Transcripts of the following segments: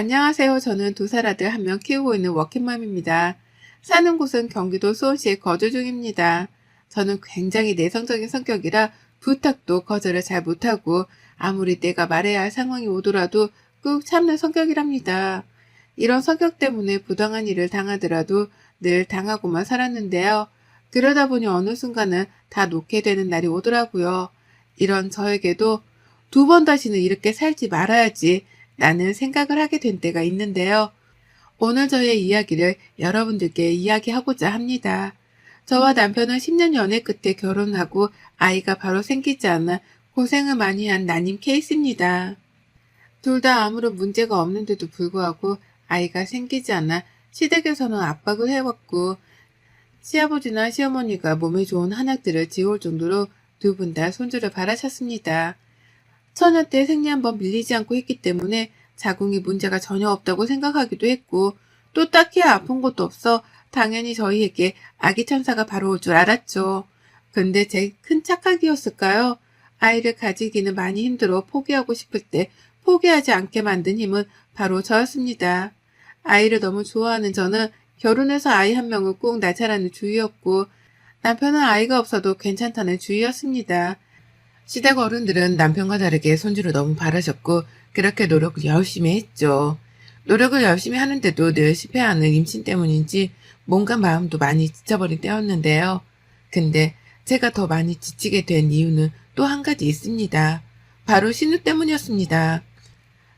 안녕하세요. 저는 두 살 아들 한 명 키우고 있는 워킹맘입니다. 사는 곳은 경기도 수원시에 거주 중입니다. 저는 굉장히 내성적인 성격이라 부탁도 거절을 잘 못하고 아무리 내가 말해야 할 상황이 오더라도 꾹 참는 성격이랍니다. 이런 성격 때문에 부당한 일을 당하더라도 늘 당하고만 살았는데요. 그러다 보니 어느 순간은 다 놓게 되는 날이 오더라고요. 이런 저에게도 두 번 다시는 이렇게 살지 말아야지 라는 생각을 하게 된 때가 있는데요. 오늘 저의 이야기를 여러분들께 이야기하고자 합니다. 저와 남편은 10년 연애 끝에 결혼하고 아이가 바로 생기지 않아 고생을 많이 한 난임 케이스입니다. 둘 다 아무런 문제가 없는데도 불구하고 아이가 생기지 않아 시댁에서는 압박을 해왔고 시아버지나 시어머니가 몸에 좋은 한약들을 지올 정도로 두 분 다 손주를 바라셨습니다. 처녀 때 생리 한번 밀리지 않고 했기 때문에 자궁이 문제가 전혀 없다고 생각하기도 했고 또 딱히 아픈 것도 없어 당연히 저희에게 아기 천사가 바로 올 줄 알았죠. 근데 제 큰 착각이었을까요? 아이를 가지기는 많이 힘들어 포기하고 싶을 때 포기하지 않게 만든 힘은 바로 저였습니다. 아이를 너무 좋아하는 저는 결혼해서 아이 한 명을 꼭 낳자라는 주의였고 남편은 아이가 없어도 괜찮다는 주의였습니다. 시댁 어른들은 남편과 다르게 손주를 너무 바라셨고 그렇게 노력을 열심히 했죠. 노력을 열심히 하는데도 늘 실패하는 임신 때문인지 몸과 마음도 많이 지쳐버린 때였는데요. 근데 제가 더 많이 지치게 된 이유는 또 한 가지 있습니다. 바로 신우 때문이었습니다.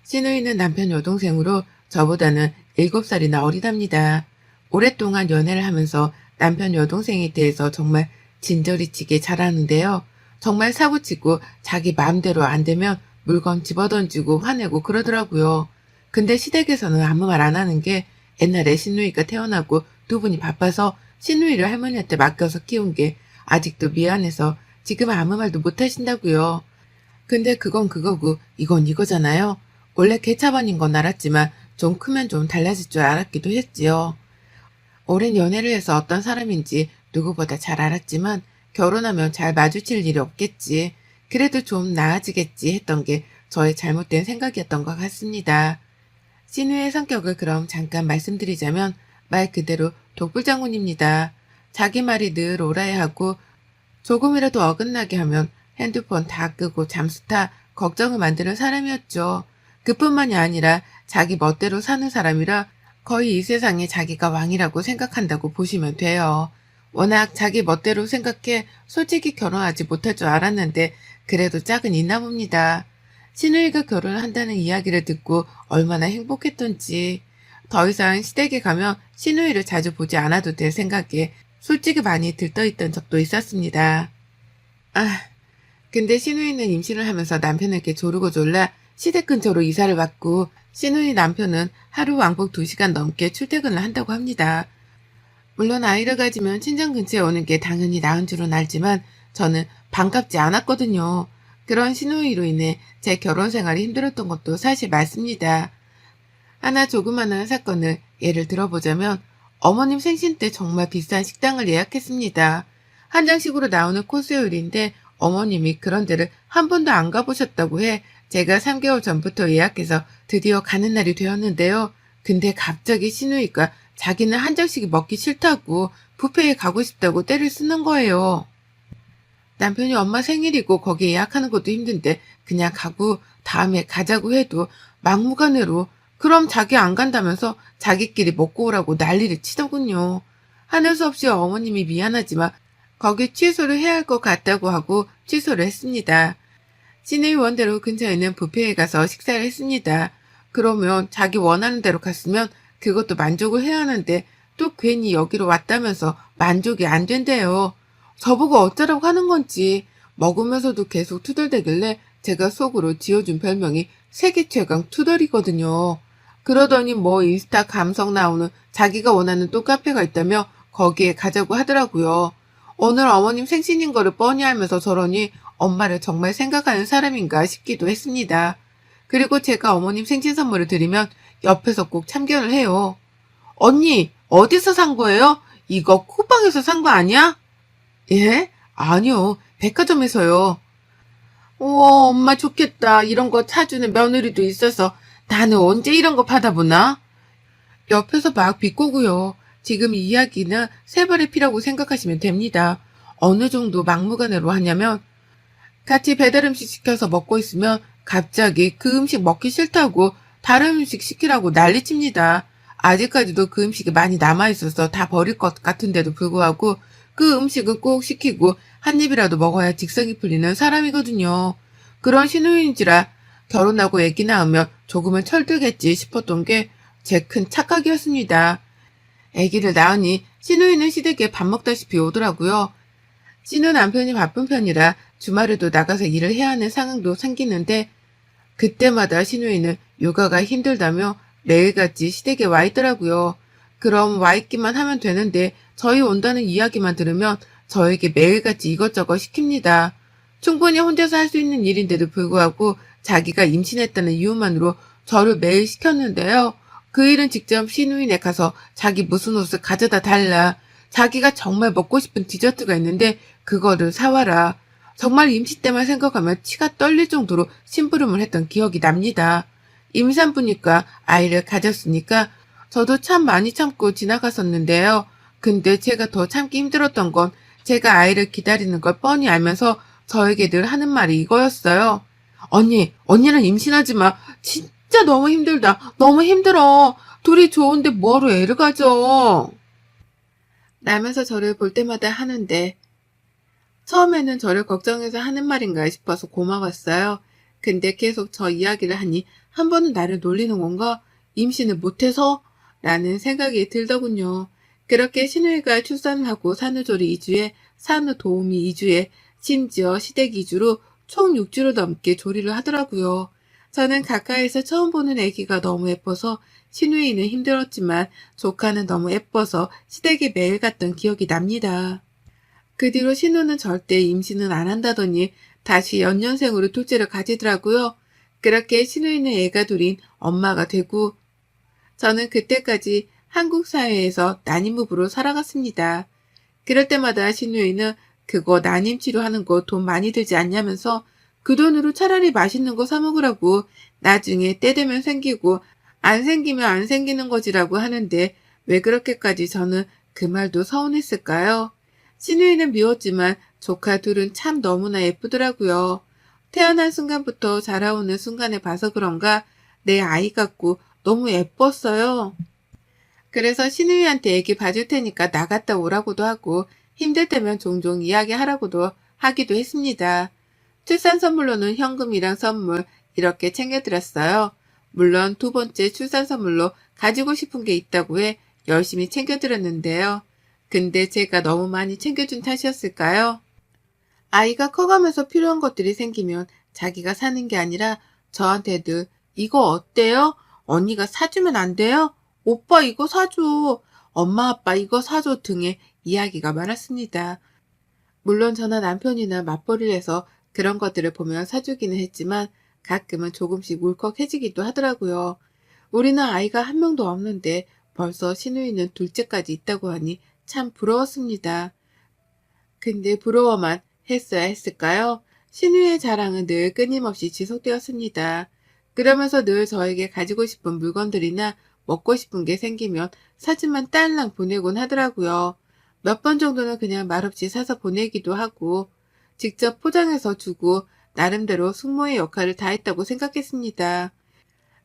신우이는 남편 여동생으로 저보다는 7살이나 어리답니다. 오랫동안 연애를 하면서 남편 여동생에 대해서 정말 진저리치게 잘하는데요. 정말 사고치고 자기 마음대로 안 되면 물건 집어던지고 화내고 그러더라고요. 근데 시댁에서는 아무 말 안 하는 게 옛날에 신우이가 태어나고 두 분이 바빠서 신우이를 할머니한테 맡겨서 키운 게 아직도 미안해서 지금 아무 말도 못 하신다고요. 근데 그건 그거고 이건 이거잖아요. 원래 개차반인 건 알았지만 좀 크면 좀 달라질 줄 알았기도 했지요. 오랜 연애를 해서 어떤 사람인지 누구보다 잘 알았지만 결혼하면 잘 마주칠 일이 없겠지. 그래도 좀 나아지겠지 했던 게 저의 잘못된 생각이었던 것 같습니다. 신우의 성격을 그럼 잠깐 말씀드리자면 말 그대로 독불장군입니다. 자기 말이 늘 옳아야 하고 조금이라도 어긋나게 하면 핸드폰 다 끄고 잠수타 걱정을 만드는 사람이었죠. 그뿐만이 아니라 자기 멋대로 사는 사람이라 거의 이 세상에 자기가 왕이라고 생각한다고 보시면 돼요. 워낙 자기 멋대로 생각해 솔직히 결혼하지 못할 줄 알았는데 그래도 짝은 있나 봅니다. 신우이가 결혼을 한다는 이야기를 듣고 얼마나 행복했던지 더 이상 시댁에 가면 신우이를 자주 보지 않아도 될 생각에 솔직히 많이 들떠있던 적도 있었습니다. 아, 근데 신우이는 임신을 하면서 남편에게 조르고 졸라 시댁 근처로 이사를 왔고 신우이 남편은 하루 왕복 2시간 넘게 출퇴근을 한다고 합니다. 물론 아이를 가지면 친정 근처에 오는 게 당연히 나은 줄은 알지만 저는 반갑지 않았거든요. 그런 신우이로 인해 제 결혼 생활이 힘들었던 것도 사실 맞습니다. 하나 조그마한 사건을 예를 들어보자면 어머님 생신 때 정말 비싼 식당을 예약했습니다. 한정식으로 나오는 코스 요리인데 어머님이 그런 데를 한 번도 안 가보셨다고 해 제가 3개월 전부터 예약해서 드디어 가는 날이 되었는데요. 근데 갑자기 신우이가 자기는 한정식이 먹기 싫다고 뷔페에 가고 싶다고 때를 쓰는 거예요. 남편이 엄마 생일이고 거기 예약하는 것도 힘든데 그냥 가고 다음에 가자고 해도 막무가내로 그럼 자기 안 간다면서 자기끼리 먹고 오라고 난리를 치더군요. 하는 수 없이 어머님이 미안하지만 거기 취소를 해야 할 것 같다고 하고 취소를 했습니다. 시내의 원대로 근처에 있는 뷔페에 가서 식사를 했습니다. 그러면 자기 원하는 대로 갔으면 그것도 만족을 해야 하는데 또 괜히 여기로 왔다면서 만족이 안 된대요. 저보고 어쩌라고 하는 건지 먹으면서도 계속 투덜대길래 제가 속으로 지어준 별명이 세계 최강 투덜이거든요. 그러더니 뭐 인스타 감성 나오는 자기가 원하는 또 카페가 있다며 거기에 가자고 하더라고요. 오늘 어머님 생신인 거를 뻔히 알면서 저러니 엄마를 정말 생각하는 사람인가 싶기도 했습니다. 그리고 제가 어머님 생신 선물을 드리면 옆에서 꼭 참견을 해요. 언니, 어디서 산 거예요? 이거 쿠팡에서 산 거 아니야? 예? 아니요. 백화점에서요. 우와, 엄마 좋겠다. 이런 거 사주는 며느리도 있어서 나는 언제 이런 거 받아보나? 옆에서 막 비꼬고요. 지금 이 이야기는 세 발의 피라고 생각하시면 됩니다. 어느 정도 막무가내로 하냐면 같이 배달 음식 시켜서 먹고 있으면 갑자기 그 음식 먹기 싫다고 다른 음식 시키라고 난리칩니다. 아직까지도 그 음식이 많이 남아있어서 다 버릴 것 같은데도 불구하고 그 음식은 꼭 시키고 한 입이라도 먹어야 직성이 풀리는 사람이거든요. 그런 신우인지라 결혼하고 애기 낳으면 조금은 철들겠지 싶었던 게 제 큰 착각이었습니다. 애기를 낳으니 신우이는 시댁에 밥 먹다시피 오더라고요. 신우 남편이 바쁜 편이라 주말에도 나가서 일을 해야 하는 상황도 생기는데 그때마다 신우이는 육아가 힘들다며 매일같이 시댁에 와 있더라고요. 그럼 와 있기만 하면 되는데 저희 온다는 이야기만 들으면 저에게 매일같이 이것저것 시킵니다. 충분히 혼자서 할 수 있는 일인데도 불구하고 자기가 임신했다는 이유만으로 저를 매일 시켰는데요. 그 일은 직접 신우인에 가서 자기 무슨 옷을 가져다 달라. 자기가 정말 먹고 싶은 디저트가 있는데 그거를 사와라. 정말 임신 때만 생각하면 치가 떨릴 정도로 심부름을 했던 기억이 납니다. 임산부니까 아이를 가졌으니까 저도 참 많이 참고 지나갔었는데요. 근데 제가 더 참기 힘들었던 건 제가 아이를 기다리는 걸 뻔히 알면서 저에게 늘 하는 말이 이거였어요. 언니, 언니는 임신하지 마. 진짜 너무 힘들다. 너무 힘들어. 둘이 좋은데 뭐하러 애를 가져. 라면서 저를 볼 때마다 하는데 처음에는 저를 걱정해서 하는 말인가 싶어서 고마웠어요. 근데 계속 저 이야기를 하니 한 번은 나를 놀리는 건가? 임신을 못해서? 라는 생각이 들더군요. 그렇게 신우이가 출산을 하고 산후조리 2주에 산후 도우미 2주에 심지어 시댁 2주로 총 6주를 넘게 조리를 하더라고요. 저는 가까이서 처음 보는 아기가 너무 예뻐서 신우이는 힘들었지만 조카는 너무 예뻐서 시댁에 매일 갔던 기억이 납니다. 그 뒤로 신우는 절대 임신은 안 한다더니 다시 연년생으로 둘째를 가지더라고요. 그렇게 신우이는 애가 둘인 엄마가 되고 저는 그때까지 한국 사회에서 난임부부로 살아갔습니다. 그럴 때마다 신우이는 그거 난임 치료하는 거 돈 많이 들지 않냐면서 그 돈으로 차라리 맛있는 거 사 먹으라고 나중에 때 되면 생기고 안 생기면 안 생기는 거지라고 하는데 왜 그렇게까지 저는 그 말도 서운했을까요? 신우이는 미웠지만 조카 둘은 참 너무나 예쁘더라고요. 태어난 순간부터 자라오는 순간에 봐서 그런가 내 아이 같고 너무 예뻤어요. 그래서 신우이한테 애기 봐줄 테니까 나갔다 오라고도 하고 힘들 때면 종종 이야기하라고도 하기도 했습니다. 출산 선물로는 현금이랑 선물 이렇게 챙겨드렸어요. 물론 두 번째 출산 선물로 가지고 싶은 게 있다고 해 열심히 챙겨드렸는데요. 근데 제가 너무 많이 챙겨준 탓이었을까요? 아이가 커가면서 필요한 것들이 생기면 자기가 사는 게 아니라 저한테도 이거 어때요? 언니가 사주면 안 돼요? 오빠 이거 사줘. 엄마 아빠 이거 사줘 등의 이야기가 많았습니다. 물론 저나 남편이나 맞벌이를 해서 그런 것들을 보면 사주기는 했지만 가끔은 조금씩 울컥해지기도 하더라고요. 우리는 아이가 한 명도 없는데 벌써 신우이는 둘째까지 있다고 하니 참 부러웠습니다. 근데 부러워만 했어야 했을까요? 신우의 자랑은 늘 끊임없이 지속되었습니다. 그러면서 늘 저에게 가지고 싶은 물건들이나 먹고 싶은 게 생기면 사진만 딸랑 보내곤 하더라고요. 몇 번 정도는 그냥 말없이 사서 보내기도 하고 직접 포장해서 주고 나름대로 숙모의 역할을 다했다고 생각했습니다.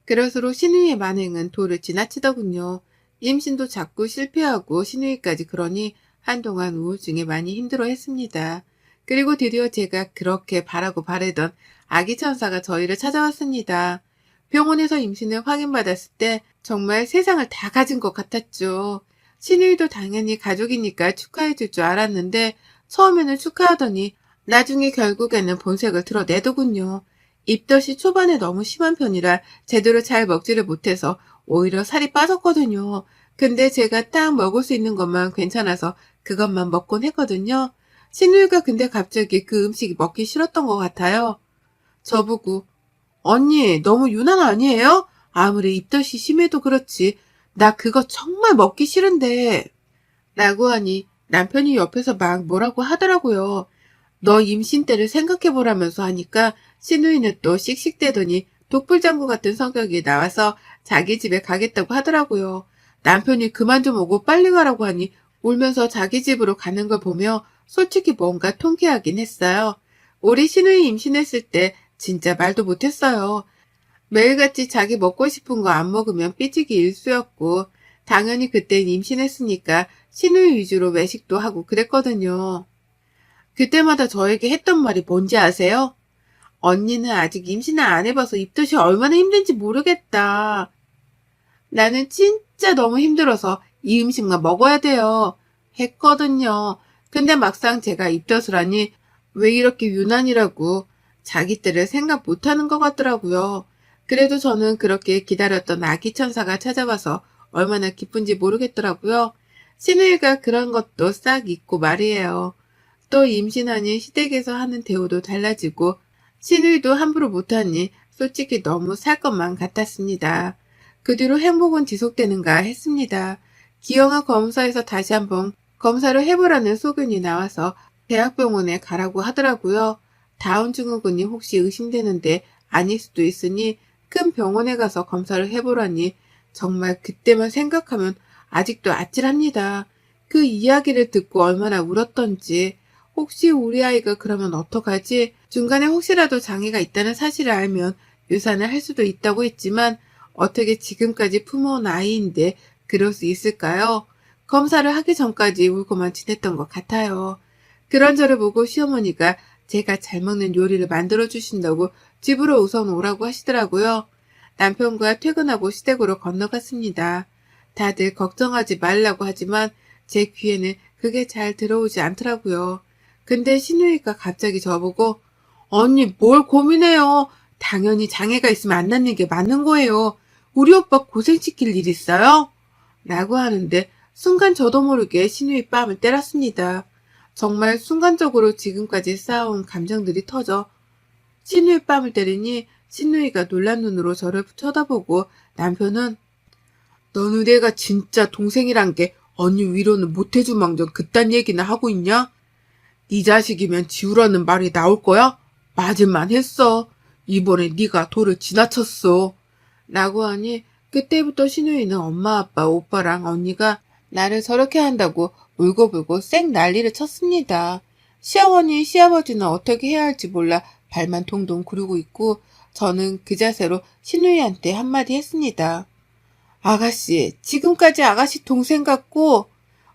그럴수록 신우이의 만행은 도를 지나치더군요. 임신도 자꾸 실패하고 신우이까지 그러니 한동안 우울증에 많이 힘들어했습니다. 그리고 드디어 제가 그렇게 바라고 바래던 아기 천사가 저희를 찾아왔습니다. 병원에서 임신을 확인받았을 때 정말 세상을 다 가진 것 같았죠. 신우이도 당연히 가족이니까 축하해 줄 줄 알았는데 처음에는 축하하더니 나중에 결국에는 본색을 드러내더군요. 입덧이 초반에 너무 심한 편이라 제대로 잘 먹지를 못해서 오히려 살이 빠졌거든요. 근데 제가 딱 먹을 수 있는 것만 괜찮아서 그것만 먹곤 했거든요. 신우이가 근데 갑자기 그 음식이 먹기 싫었던 것 같아요. 저보고 언니 너무 유난 아니에요? 아무리 입덧이 심해도 그렇지 나 그거 정말 먹기 싫은데 라고 하니 남편이 옆에서 막 뭐라고 하더라고요. 너 임신 때를 생각해보라면서 하니까 신우이는 또 씩씩대더니 독불장구 같은 성격이 나와서 자기 집에 가겠다고 하더라고요. 남편이 그만 좀 오고 빨리 가라고 하니 울면서 자기 집으로 가는 걸 보며 솔직히 뭔가 통쾌하긴 했어요. 우리 신우이 임신했을 때 진짜 말도 못했어요. 매일같이 자기 먹고 싶은 거 안 먹으면 삐지기 일쑤였고 당연히 그땐 임신했으니까 신우이 위주로 외식도 하고 그랬거든요. 그때마다 저에게 했던 말이 뭔지 아세요? 언니는 아직 임신을 안 해봐서 입덧이 얼마나 힘든지 모르겠다. 나는 진짜 너무 힘들어서 이 음식만 먹어야 돼요. 했거든요. 근데 막상 제가 입덧을 하니 왜 이렇게 유난이라고 자기 때를 생각 못하는 것 같더라고요. 그래도 저는 그렇게 기다렸던 아기 천사가 찾아와서 얼마나 기쁜지 모르겠더라고요. 신우이가 그런 것도 싹 잊고 말이에요. 또 임신하니 시댁에서 하는 대우도 달라지고 신우이도 함부로 못하니 솔직히 너무 살 것만 같았습니다. 그 뒤로 행복은 지속되는가 했습니다. 기영아 검사에서 다시 한번 검사를 해보라는 소견이 나와서 대학병원에 가라고 하더라고요. 다운 증후군이 혹시 의심되는데 아닐 수도 있으니 큰 병원에 가서 검사를 해보라니 정말 그때만 생각하면 아직도 아찔합니다. 그 이야기를 듣고 얼마나 울었던지 혹시 우리 아이가 그러면 어떡하지? 중간에 혹시라도 장애가 있다는 사실을 알면 유산을 할 수도 있다고 했지만 어떻게 지금까지 품어온 아이인데 그럴 수 있을까요? 검사를 하기 전까지 울고만 지냈던 것 같아요. 그런 저를 보고 시어머니가 제가 잘 먹는 요리를 만들어 주신다고 집으로 우선 오라고 하시더라고요. 남편과 퇴근하고 시댁으로 건너갔습니다. 다들 걱정하지 말라고 하지만 제 귀에는 그게 잘 들어오지 않더라고요. 근데 신우이가 갑자기 저보고 언니 뭘 고민해요. 당연히 장애가 있으면 안 낳는 게 맞는 거예요. 우리 오빠 고생시킬 일 있어요? 라고 하는데 순간 저도 모르게 신우이 뺨을 때렸습니다. 정말 순간적으로 지금까지 쌓아온 감정들이 터져 신우이 뺨을 때리니 신우이가 놀란 눈으로 저를 쳐다보고 남편은 너는 내가 진짜 동생이란 게 언니 위로는 못해준 망정 그딴 얘기나 하고 있냐? 네 자식이면 지우라는 말이 나올 거야? 맞을만 했어. 이번에 네가 돌을 지나쳤어. 라고 하니 그때부터 신우이는 엄마, 아빠, 오빠랑 언니가 나를 저렇게 한다고 울고불고 쌩 난리를 쳤습니다. 시어머니, 시아버지는 어떻게 해야 할지 몰라 발만 동동 구르고 있고 저는 그 자세로 신우이한테 한마디 했습니다. 아가씨, 지금까지 아가씨 동생 같고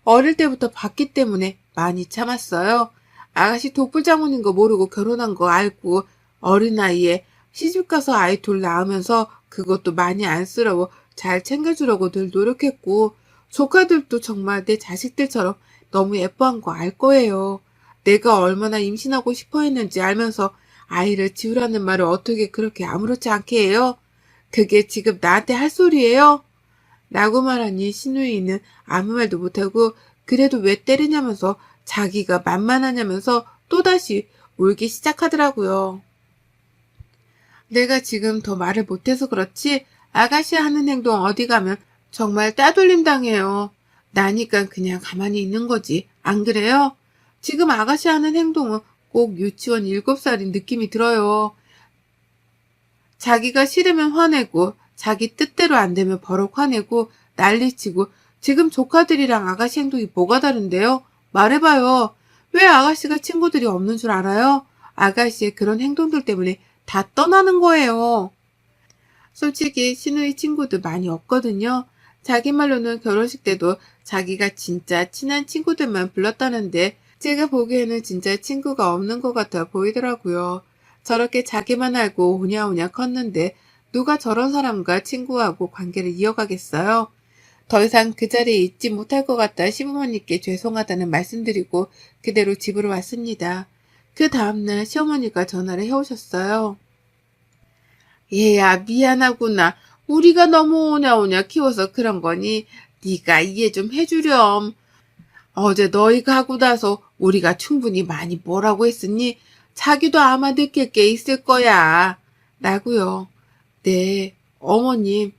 어릴 때부터 봤기 때문에 많이 참았어요. 아가씨 독불장군인 거 모르고 결혼한 거 알고 어린 나이에 시집가서 아이 둘 낳으면서 그것도 많이 안쓰러워 잘 챙겨주려고 늘 노력했고 조카들도 정말 내 자식들처럼 너무 예뻐한 거 알 거예요. 내가 얼마나 임신하고 싶어 했는지 알면서 아이를 지우라는 말을 어떻게 그렇게 아무렇지 않게 해요? 그게 지금 나한테 할 소리예요? 라고 말하니 신우이는 아무 말도 못하고 그래도 왜 때리냐면서 자기가 만만하냐면서 또다시 울기 시작하더라고요. 내가 지금 더 말을 못해서 그렇지 아가씨 하는 행동 어디 가면 정말 따돌림 당해요. 나니까 그냥 가만히 있는 거지. 안 그래요? 지금 아가씨 하는 행동은 꼭 유치원 7살인 느낌이 들어요. 자기가 싫으면 화내고 자기 뜻대로 안 되면 버럭 화내고 난리치고 지금 조카들이랑 아가씨 행동이 뭐가 다른데요? 말해봐요. 왜 아가씨가 친구들이 없는 줄 알아요? 아가씨의 그런 행동들 때문에 다 떠나는 거예요. 솔직히 신우이 친구들 많이 없거든요. 자기 말로는 결혼식 때도 자기가 진짜 친한 친구들만 불렀다는데 제가 보기에는 진짜 친구가 없는 것 같아 보이더라고요. 저렇게 자기만 알고 오냐오냐 컸는데 누가 저런 사람과 친구하고 관계를 이어가겠어요? 더 이상 그 자리에 있지 못할 것 같다 시부모님께 죄송하다는 말씀드리고 그대로 집으로 왔습니다. 그 다음날 시어머니가 전화를 해오셨어요. 얘야 미안하구나. 우리가 너무 오냐오냐 키워서 그런 거니 네가 이해 좀 해주렴. 어제 너희가 하고 나서 우리가 충분히 많이 뭐라고 했으니 자기도 아마 느낄 게 있을 거야. 라고요. 네, 어머님.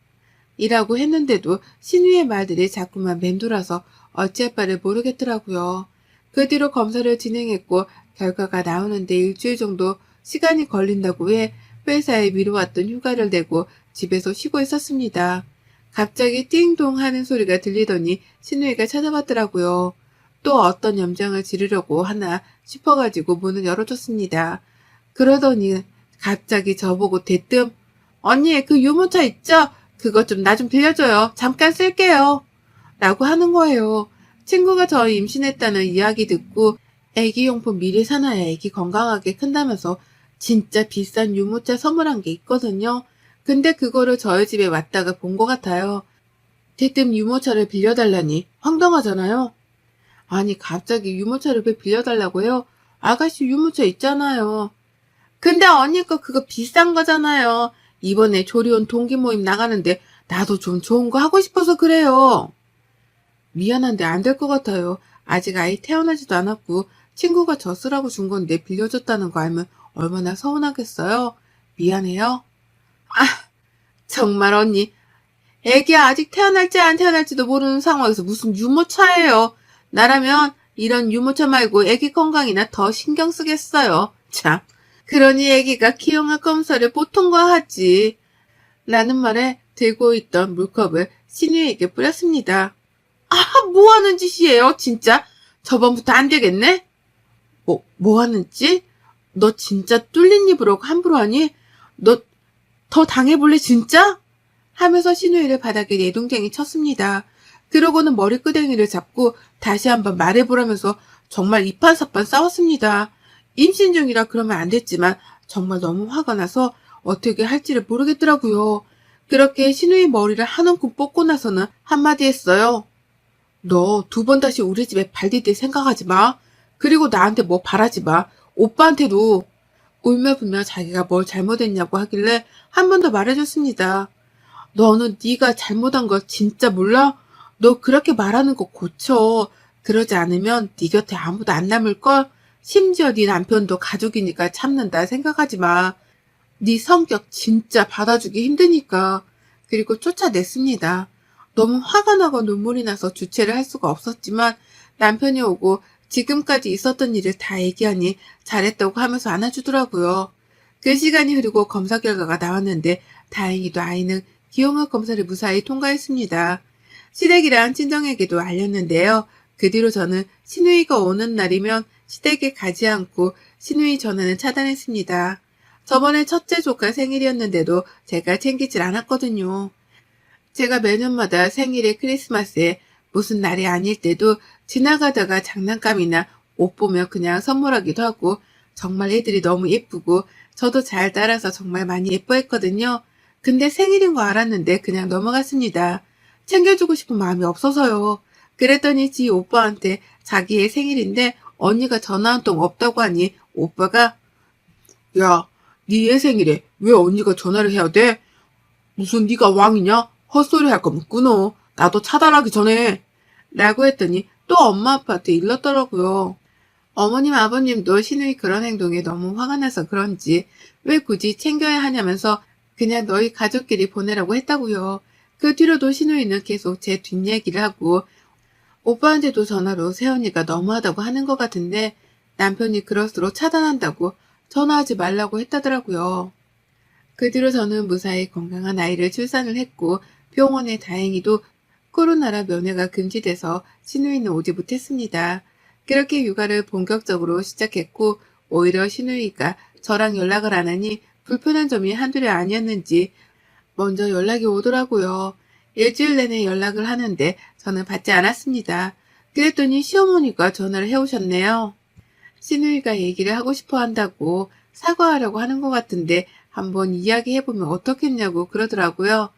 이라고 했는데도 신우의 말들이 자꾸만 맴돌아서 어찌할 바를 모르겠더라고요. 그 뒤로 검사를 진행했고 결과가 나오는데 일주일 정도 시간이 걸린다고 해 회사에 미뤄왔던 휴가를 내고 집에서 쉬고 있었습니다. 갑자기 띵동 하는 소리가 들리더니 신우이가 찾아왔더라고요. 또 어떤 염장을 지르려고 하나 싶어가지고 문을 열어줬습니다. 그러더니 갑자기 저보고 대뜸 언니 그 유모차 있죠? 그거 좀나좀 빌려줘요. 잠깐 쓸게요. 라고 하는 거예요. 친구가 저 임신했다는 이야기 듣고 애기용품 미리 사놔야 애기 건강하게 큰다면서 진짜 비싼 유모차 선물한 게 있거든요. 근데 그거를 저희 집에 왔다가 본 것 같아요. 대뜸 유모차를 빌려달라니 황당하잖아요. 아니 갑자기 유모차를 왜 빌려달라고 해요? 아가씨 유모차 있잖아요. 근데 언니 거 그거 비싼 거잖아요. 이번에 조리원 동기 모임 나가는데 나도 좀 좋은 거 하고 싶어서 그래요. 미안한데 안 될 것 같아요. 아직 아이 태어나지도 않았고 친구가 저 쓰라고 준 건데 빌려줬다는 거 알면 얼마나 서운하겠어요. 미안해요. 아, 정말 언니. 애기 아직 태어날지 안 태어날지도 모르는 상황에서 무슨 유모차예요. 나라면 이런 유모차 말고 애기 건강이나 더 신경 쓰겠어요. 참. 그러니 애기가 기형아 검사를 보통과 하지. 라는 말에 들고 있던 물컵을 신우에게 뿌렸습니다. 아, 뭐 하는 짓이에요, 진짜? 저번부터 안 되겠네? 뭐, 뭐 하는 짓? 너 진짜 뚫린 입으로 함부로 하니? 너 더 당해볼래, 진짜? 하면서 신우이를 바닥에 내동댕이 쳤습니다. 그러고는 머리끄댕이를 잡고 다시 한번 말해보라면서 정말 이판사판 싸웠습니다. 임신 중이라 그러면 안 됐지만 정말 너무 화가 나서 어떻게 할지를 모르겠더라고요. 그렇게 신우이 머리를 한 움큼 뽑고 나서는 한마디 했어요. 너 두 번 다시 우리 집에 발 디딜 생각하지 마. 그리고 나한테 뭐 바라지 마. 오빠한테도 울며 불며 자기가 뭘 잘못했냐고 하길래 한 번 더 말해줬습니다. 너는 네가 잘못한 거 진짜 몰라? 너 그렇게 말하는 거 고쳐. 그러지 않으면 네 곁에 아무도 안 남을걸? 심지어 네 남편도 가족이니까 참는다 생각하지 마. 네 성격 진짜 받아주기 힘드니까. 그리고 쫓아냈습니다. 너무 화가 나고 눈물이 나서 주체를 할 수가 없었지만 남편이 오고 지금까지 있었던 일을 다 얘기하니 잘했다고 하면서 안아주더라고요. 그 시간이 흐르고 검사 결과가 나왔는데 다행히도 아이는 기형학 검사를 무사히 통과했습니다. 시댁이랑 친정에게도 알렸는데요. 그 뒤로 저는 신우이가 오는 날이면 시댁에 가지 않고 신우이 전화는 차단했습니다. 저번에 첫째 조카 생일이었는데도 제가 챙기질 않았거든요. 제가 매년마다 생일에 크리스마스에 무슨 날이 아닐 때도 지나가다가 장난감이나 옷 보며 그냥 선물하기도 하고 정말 애들이 너무 예쁘고 저도 잘 따라서 정말 많이 예뻐했거든요. 근데 생일인 거 알았는데 그냥 넘어갔습니다. 챙겨주고 싶은 마음이 없어서요. 그랬더니 지 오빠한테 자기의 생일인데 언니가 전화 한 통 없다고 하니 오빠가 야, 니애 생일에 왜 언니가 전화를 해야 돼? 무슨 네가 왕이냐? 헛소리 할 거면 끊어. 나도 차단하기 전에. 라고 했더니 또 엄마 아빠한테 일렀더라고요. 어머님 아버님도 신우이 그런 행동에 너무 화가 나서 그런지 왜 굳이 챙겨야 하냐면서 그냥 너희 가족끼리 보내라고 했다고요. 그 뒤로도 신우이는 계속 제 뒷얘기를 하고 오빠한테도 전화로 세연이가 너무하다고 하는 것 같은데 남편이 그럴수록 차단한다고 전화하지 말라고 했다더라고요. 그 뒤로 저는 무사히 건강한 아이를 출산을 했고 병원에 다행히도 코로나라 면회가 금지돼서 신우이는 오지 못했습니다. 그렇게 육아를 본격적으로 시작했고 오히려 신우이가 저랑 연락을 안 하니 불편한 점이 한둘이 아니었는지 먼저 연락이 오더라고요. 일주일 내내 연락을 하는데 저는 받지 않았습니다. 그랬더니 시어머니가 전화를 해오셨네요. 신우이가 얘기를 하고 싶어 한다고 사과하려고 하는 것 같은데 한번 이야기해보면 어떻겠냐고 그러더라고요.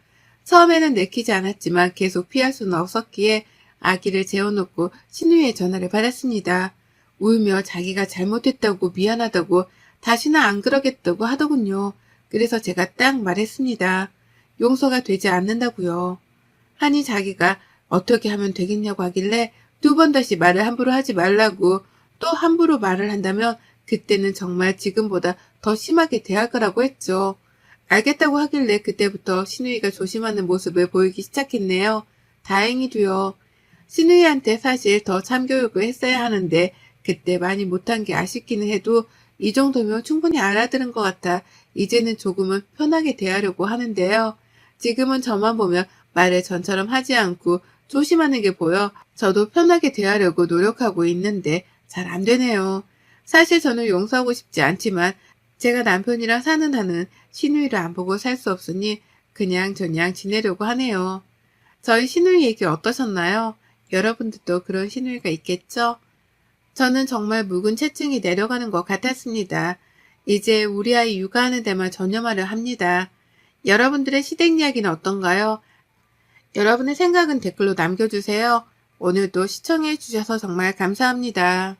처음에는 내키지 않았지만 계속 피할 수는 없었기에 아기를 재워놓고 신우이의 전화를 받았습니다. 울며 자기가 잘못했다고 미안하다고 다시는 안 그러겠다고 하더군요. 그래서 제가 딱 말했습니다. 용서가 되지 않는다고요. 하니 자기가 어떻게 하면 되겠냐고 하길래 두 번 다시 말을 함부로 하지 말라고 또 함부로 말을 한다면 그때는 정말 지금보다 더 심하게 대할 거라고 했죠. 알겠다고 하길래 그때부터 신우이가 조심하는 모습을 보이기 시작했네요. 다행히도요. 신우이한테 사실 더 참교육을 했어야 하는데 그때 많이 못한 게 아쉽기는 해도 이 정도면 충분히 알아들은 것 같아 이제는 조금은 편하게 대하려고 하는데요. 지금은 저만 보면 말을 전처럼 하지 않고 조심하는 게 보여 저도 편하게 대하려고 노력하고 있는데 잘 안 되네요. 사실 저는 용서하고 싶지 않지만 제가 남편이랑 사는 한은 신우이를 안 보고 살 수 없으니 그냥 저냥 지내려고 하네요. 저희 신우이 얘기 어떠셨나요? 여러분들도 그런 신우이가 있겠죠? 저는 정말 묵은 체증이 내려가는 것 같았습니다. 이제 우리 아이 육아하는 데만 전념하려 합니다. 여러분들의 시댁 이야기는 어떤가요? 여러분의 생각은 댓글로 남겨주세요. 오늘도 시청해주셔서 정말 감사합니다.